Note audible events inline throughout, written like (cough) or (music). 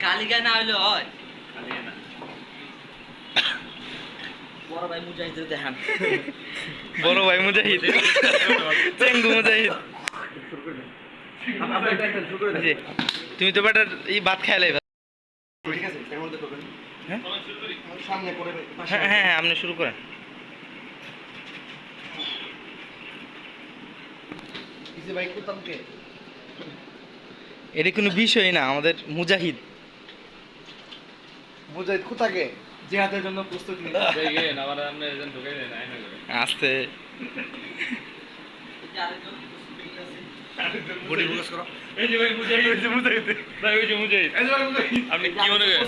কালিকা না হইলে হয়। বড় ভাই মুজাহিদের দেখান। বড় ভাই মুজাহিদ। চেঙ্গু মুজাহিদ। তুমি তো বেটার এই ভাত খাইলে ঠিক আছে এর মধ্যে করবেন হ্যাঁ? হ্যাঁ হ্যাঁ হ্যাঁ, আপনি শুরু করেন। এটা কোনো বিষয় না আমাদের মুজাহিদ। মুজাহিদ কোথাকে? জিহাদের জন্য প্রস্তুতি নিতে আসতে। বডি ফোকাস করো। আপনি কি মনে করেন?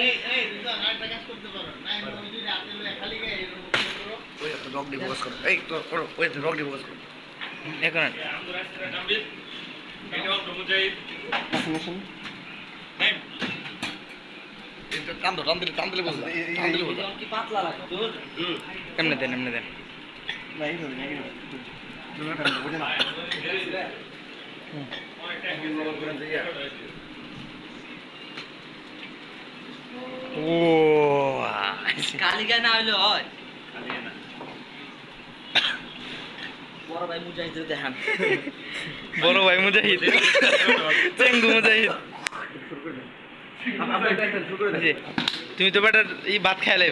এই এই দুজন আরেকটা কাজ করতে পারো। নাই তুমি যদি হাতে লয়ে খালি গায়ে ওই একটা রক ডি ফোকাস করো। এই তো করো। ওই রক ডি ফোকাস করো। এখন টান দাও টান দিলে টান দিলে বুঝবে টান দিলে বুঝবে কি পাতলা লাগে তোর এমনি দেন এমনি দেন। না এই ধরে এই দুটো টান দাও বুঝে ও কালিকা না হইলে হয়। বড় ভাই মুজাহিদের দেখান। বড় ভাই মুজাহিদ। (laughs) চেঙ্গু মুজাহিদ। তুমি তো বেটার এই ভাত খাইলে